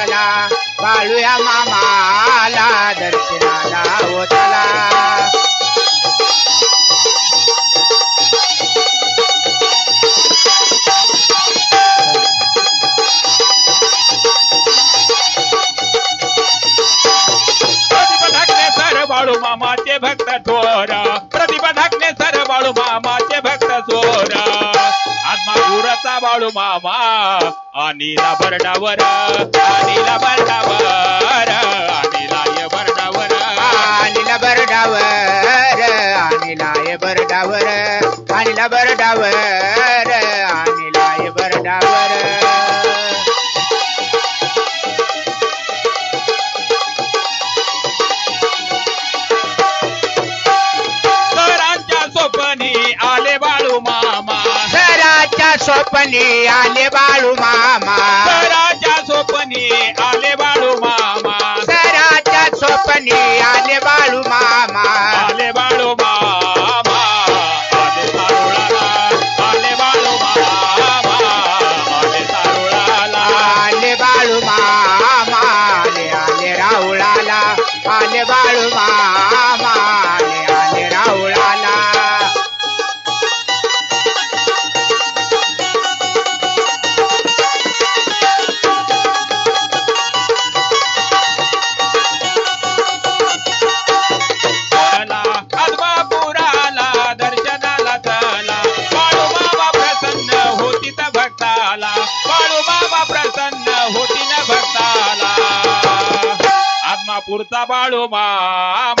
चला बाळूया मामाला दर्शनाला ओ चला भक्त थोर प्रतिभा ठाकरे सर बाळू मामाचे आत्मापुराचा बाळू मामा अनिला बरडावर अनिला बरडावर अनिला ये बरडावर आणला बरडावर आणला ये बरडावर आणला बरडावर स्वप्नी आले बाळू मामा। ಸಬಾಳು ಮಾಮ.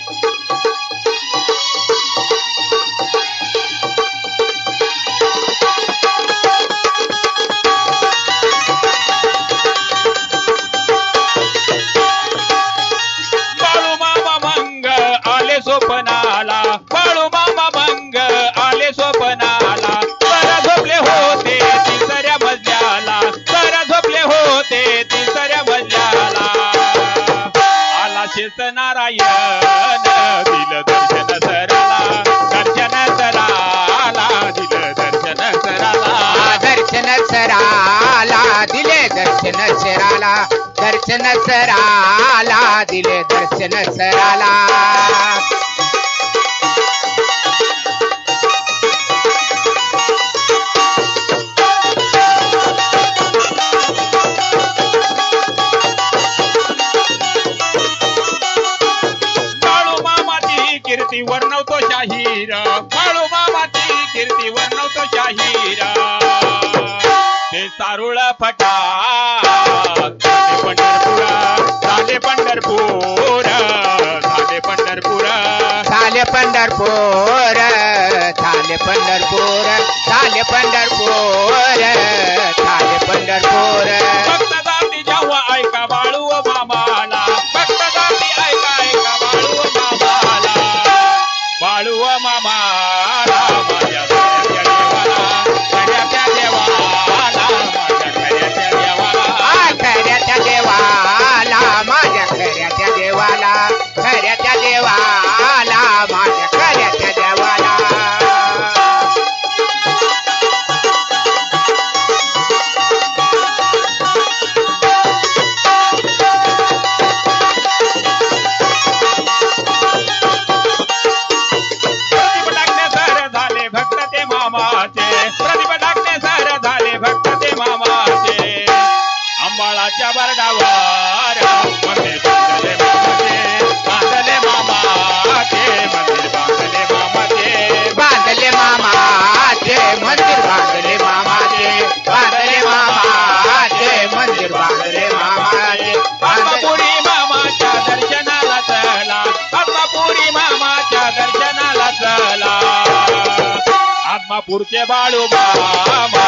स्वप्नाला. बाळू मामा मंग आले स्वप्नाला. सर झोपले होते तिसऱ्या मजल्याला. सर झोपले होते तिसऱ्या मजल्याला. आला शेष नारायण दिल दर्शन सराला. दर्शन सराला दिल दर्शन सराला. दर्शन सराला दिले दर्शन सराला. दर्शन सराला दिले दर्शन सराला। झाले पंढरपूर झाले पंढरपूर झाले पंढरपूर. भक्त जाती जेव्हा ऐका बाळू मामाला भक्त जाती ऐका ऐका बाळू मामाला बाळू मामाला माझ्या देवाला माझ्या देवाला आ, खऱ्याच्या देवाला माझ्या खऱ्याच्या देवाला. खऱ्याच्या देवाला माझ्या खऱ्याच्या देवाला. बरडावर मंदिर बांधले बांधले मामाचे मंदिर बांधले बांधले मामाचे मंदिर बांधले मंदिर बांधले बांधले आत्मापुरी मामाच्या दर्शनाला चला आत्मापुरी मामाच्या दर्शनाला चला। आत्मापूरचे बाळू मामा